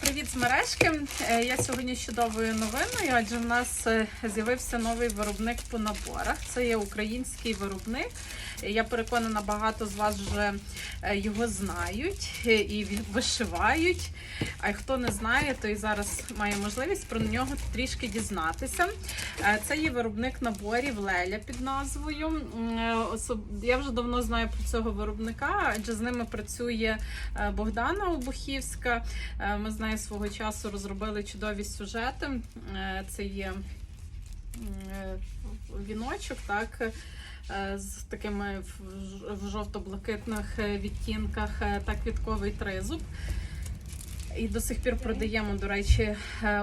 Привіт з мережки. Е, Я сьогодні з чудовою новиною, адже в нас е, з'явився новий виробник по наборах. Це є український виробник. Я переконана, багато з вас вже е, його знають е, і вишивають. А хто не знає, то і зараз має можливість про нього трішки дізнатися. Е, Це є виробник наборів Леля під назвою. Я вже давно знаю про цього виробника, адже з ними працює Богдана Обухівська. Ми з нею свого часу розробили чудові сюжети. Це є віночок, так. Е, З такими в жовто-блакитних е, відтінках, е, та квітковий тризуб. І до сих пір продаємо, до речі,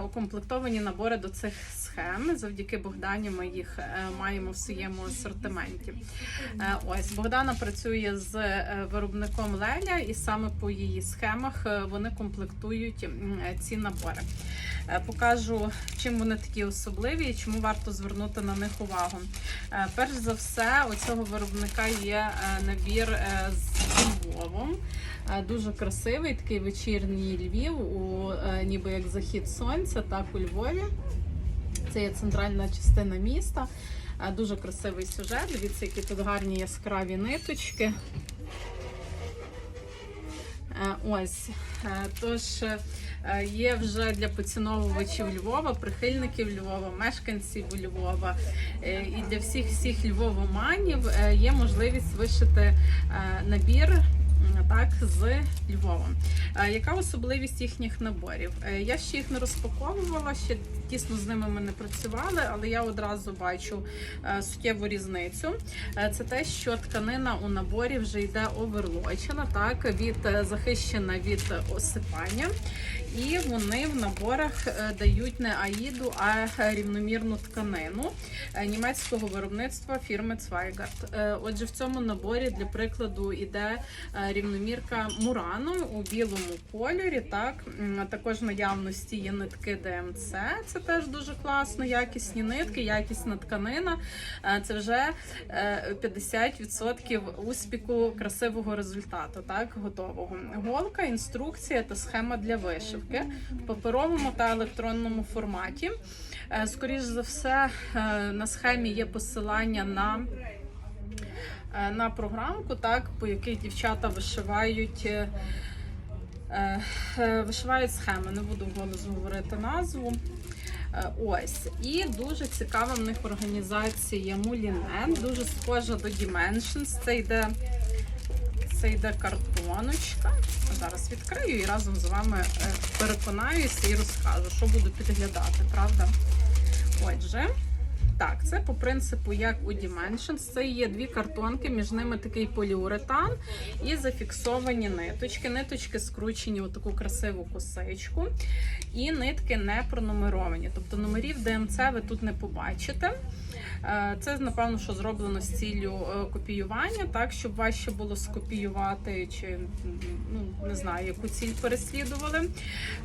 укомплектовані набори до цих схем. Завдяки Богдані ми їх е, маємо в своєму асортименті. Е, Ось Богдана працює з е, виробником Леля, і саме по її схемах вони комплектують ці набори. Покажу, чим вони такі особливі і чому варто звернути на них увагу. Перш за все, у цього виробника є набір з Львовом. Дуже красивий такий вечірній Львів, у ніби як захід сонця, так у Львові. Це є центральна частина міста. Е, Дуже красивий сюжет. Дивіться, які тут гарні яскраві ниточки. Е, Ось. Е, Тож є вже для поціновувачів Львова, прихильників Львова, мешканців Львова і для всіх всіх львовоманів є можливість вишити набір. Так, з Львовом. Е, Яка особливість їхніх наборів? Е, Я ще їх не розпаковувала, ще тісно з ними ми не працювали, але я одразу бачу е, суттєву різницю. Це те, що тканина у наборі вже йде оверлочена, так, від захищена від осипання. І вони в наборах дають не аїду, а рівномірну тканину німецького виробництва фірми Zweigart. Е, Отже, в цьому наборі для прикладу іде е, рівномірка Мурано у білому кольорі. Так також наявності є нитки ДМЦ. Це теж дуже класно. Якісні нитки, якісна тканина. Е, Це вже е, 50% успіху красивого результату, так готового. Голка, інструкція та схема для вишивки в паперовому та електронному форматі. Е, Скоріш за все, е, на схемі є посилання на. Е, На програмку, так, по якій дівчата вишивають, е, е, вишивають схеми. Не буду голос говорити назву. Ось. І дуже цікава в них організація Муліне, дуже схожа до Dimensions. Це йде, це йде картоночка. Зараз відкрию і разом з вами переконаюся і розкажу, що буду підглядати, правда? Отже. Так, це по принципу, як у Dimensions. Це є дві картонки, між ними такий поліуретан і зафіксовані ниточки. Ниточки скручені у таку красиву косичку, і нитки не пронумеровані. Тобто номерів ДМЦ ви тут не побачите. Е, Це, напевно, що зроблено з ціллю е, копіювання, так, щоб важче було скопіювати, чи ну, не знаю, яку ціль переслідували.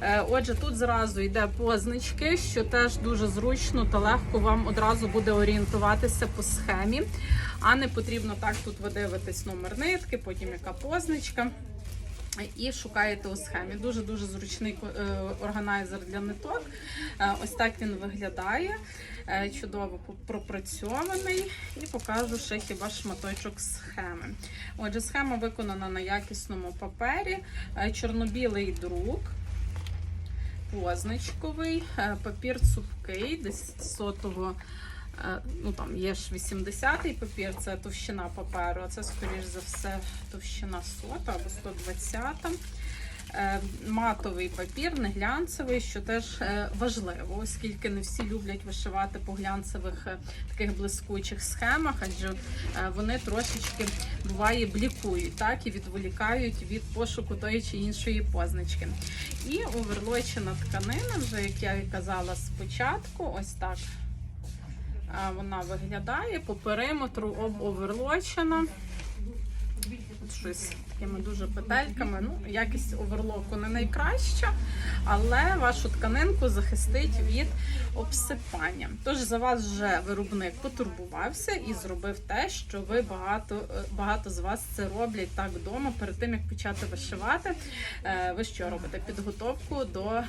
Е, Отже, тут зразу йде позначки, що теж дуже зручно та легко вам одразу буде орієнтуватися по схемі, а не потрібно так тут ви дивитесь номер нитки, потім яка позначка. І шукаєте у схемі. Дуже дуже зручний е, органайзер для ниток. Е, Ось так він виглядає. Е, Чудово пропрацьований. І покажу ще хіба шматочок схеми. Отже, схема виконана на якісному папері, чорно-білий друк. Позначковий, е, папір цупкий, десь сотого, е, ну там є ж 80-й папір, це товщина паперу, а це, скоріш за все, товщина сота або 120. Е, Матовий папір, не глянцевий, що теж е, важливо, оскільки не всі люблять вишивати по глянцевих е, таких блискучих схемах, адже вони трошечки буває блікують, так і відволікають від пошуку тої чи іншої позначки. І оверлочена тканина, вже як я і казала спочатку, ось так вона виглядає по периметру об оверлочена. Тут щось такими дуже петельками. Ну, якість оверлоку не найкраща, але вашу тканинку захистить від обсипання. Тож за вас вже виробник потурбувався і зробив те, що ви багато, е, багато з вас це роблять так вдома перед тим, як почати вишивати. Е, Ви що робите? Підготовку до е,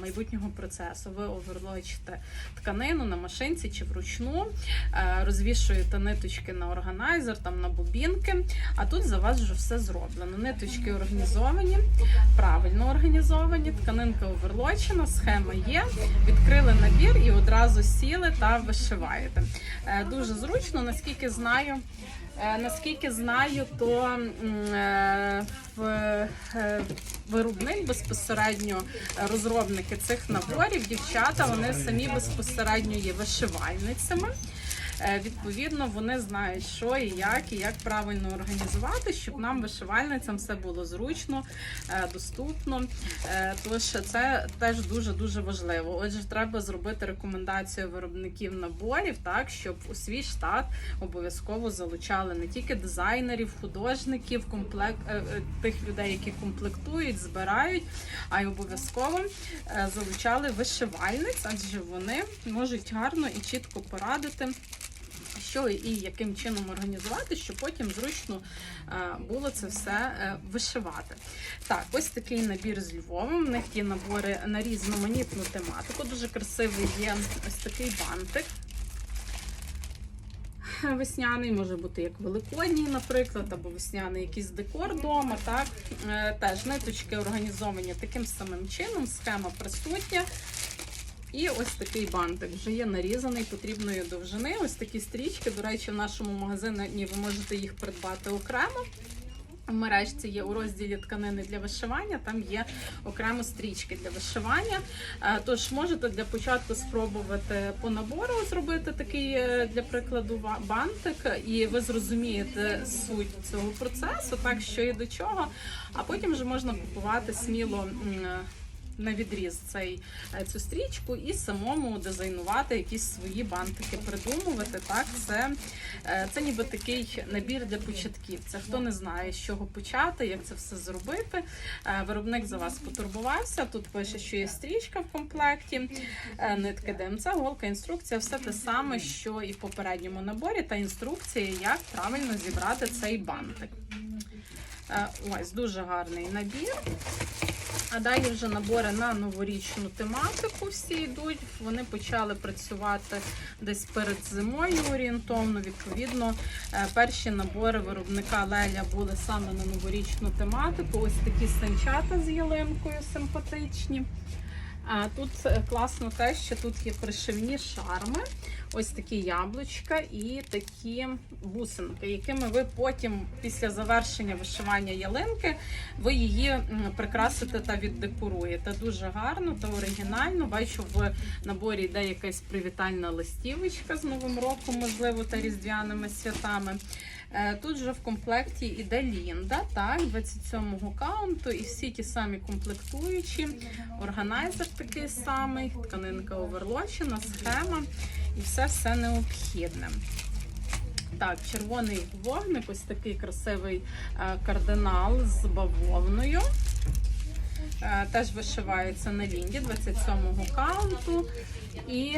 майбутнього процесу. Ви оверлочите тканину на машинці чи вручну, розвішуєте ниточки на органайзер, там на бобінки. А тут за вас вже все зроблено. Ниточки організовані, правильно організовані, тканинка оверлочена, схема є. Відкрили набір і одразу сіли та вишиваєте. Е, Дуже зручно, наскільки знаю. Е, Наскільки знаю, то е, в виробник безпосередньо розробники цих наборів, дівчата, вони самі безпосередньо є вишивальницями. Е, Відповідно, вони знають, що і як, і як правильно організувати, щоб нам, вишивальницям, все було зручно, е, доступно. Е, Тож це теж дуже дуже важливо. Отже, треба зробити рекомендацію виробників наборів, так щоб у свій штат обов'язково залучали не тільки дизайнерів, художників, комплект тих людей, які комплектують, збирають, а й обов'язково залучали вишивальниць, адже вони можуть гарно і чітко порадити. Що і яким чином організувати, щоб потім зручно е, було це все е, вишивати. Так, ось такий набір з Львовом. В них є набори на різноманітну тематику. Дуже красивий є ось такий бантик. Весняний може бути як великодній, наприклад, або весняний якийсь декор вдома. Так Е, теж ниточки організовані таким самим чином, схема присутня. І ось такий бантик вже є нарізаний потрібної довжини. Ось такі стрічки. До речі, в нашому магазині ви можете їх придбати окремо. В мережці є у розділі тканини для вишивання, там є окремо стрічки для вишивання. Е, Тож можете для початку спробувати по набору зробити такий, е, для прикладу, бантик, і ви зрозумієте суть цього процесу, так що і до чого. А потім вже можна купувати сміло. На відріз цей е, цю стрічку і самому дизайнувати якісь свої бантики, придумувати. Так, це, е, це ніби такий набір для початківця. Хто не знає, з чого почати, як це все зробити. е, Виробник за вас потурбувався. Тут пише, що є стрічка в комплекті, нитки ДМЦ, голка, інструкція, все те саме, що і в попередньому наборі, та інструкція, як правильно зібрати цей бантик. Ось дуже гарний набір. А далі вже набори на новорічну тематику всі йдуть. Вони почали працювати десь перед зимою орієнтовно. Відповідно, е, перші набори виробника Леля були саме на новорічну тематику. Ось такі санчата з ялинкою симпатичні. А тут е, класно те, що тут є пришивні шарми, ось такі яблучка і такі бусинки, якими ви потім, після завершення вишивання ялинки, ви її прикрасите та віддекоруєте. Дуже гарно та оригінально. Бачу, в наборі йде якась привітальна листівочка з Новим роком, можливо, та різдвяними святами. Е, Тут же в комплекті іде Лінда, так, 27-го каунту, і всі ті самі комплектуючі. Органайзер такий самий, тканинка оверлочена, схема і все все необхідне. Так, червоний вогник, ось такий красивий е, кардинал з бавовною. Е, Теж вишивається на лінді 27-го каунту. І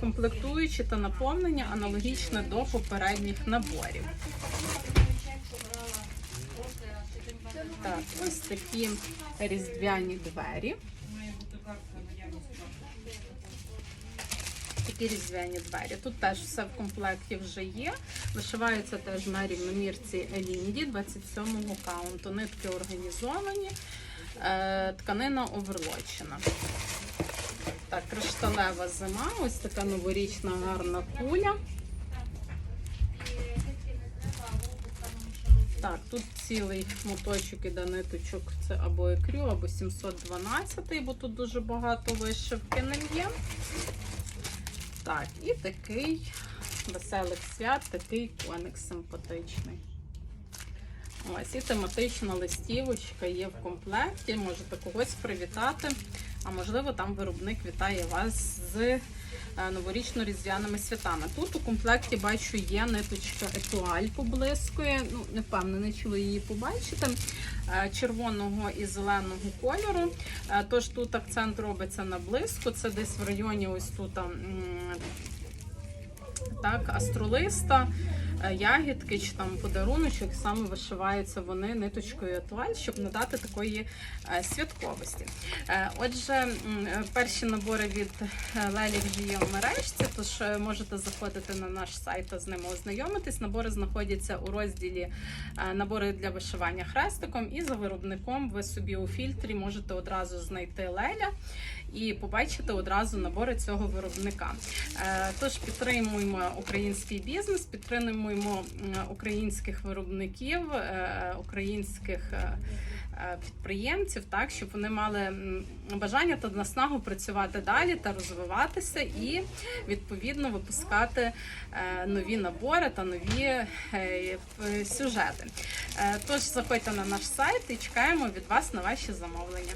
комплектуючі та наповнення аналогічне до попередніх наборів. Так, ось такі різдвяні двері. Такі різдвяні двері. Тут теж все в комплекті вже є. Вишивається теж на рівномірці Елінді 27-го каунту. Нитки організовані, е, тканина оверлочена. Так, кришталева зима, ось така новорічна гарна куля. Так, тут цілий моточок іде ниточок, це або екрю, або 712, бо тут дуже багато вишивки ним є. Так, і такий веселих свят, такий коник симпатичний. Ось і тематична листівочка є в комплекті. Можете когось привітати. А можливо, там виробник вітає вас з е, новорічно-різдвяними святами. Тут у комплекті бачу є ниточка етуаль поблискує. Ну, не впевнена, чи ви її побачите. е, Червоного і зеленого кольору. Е, Тож тут акцент робиться на блиску. Це десь в районі ось тут так, астролиста, ягідки чи там подаруночок, саме вишиваються вони ниточкою етуаль, щоб надати такої е, святковості. Е, Отже, е, перші набори від е, Лелі вже є в мережці, тож е, можете заходити на наш сайт та з ними ознайомитись. Набори знаходяться у розділі е, набори для вишивання хрестиком, і за виробником ви собі у фільтрі можете одразу знайти Леля і побачити одразу набори цього виробника. Е, Тож підтримуємо український бізнес, підтримуємо українських виробників, е, українських. е, Підприємців, так щоб вони мали бажання та наснагу працювати далі та розвиватися, і відповідно випускати нові набори та нові сюжети. Тож заходьте на наш сайт і чекаємо від вас на ваші замовлення.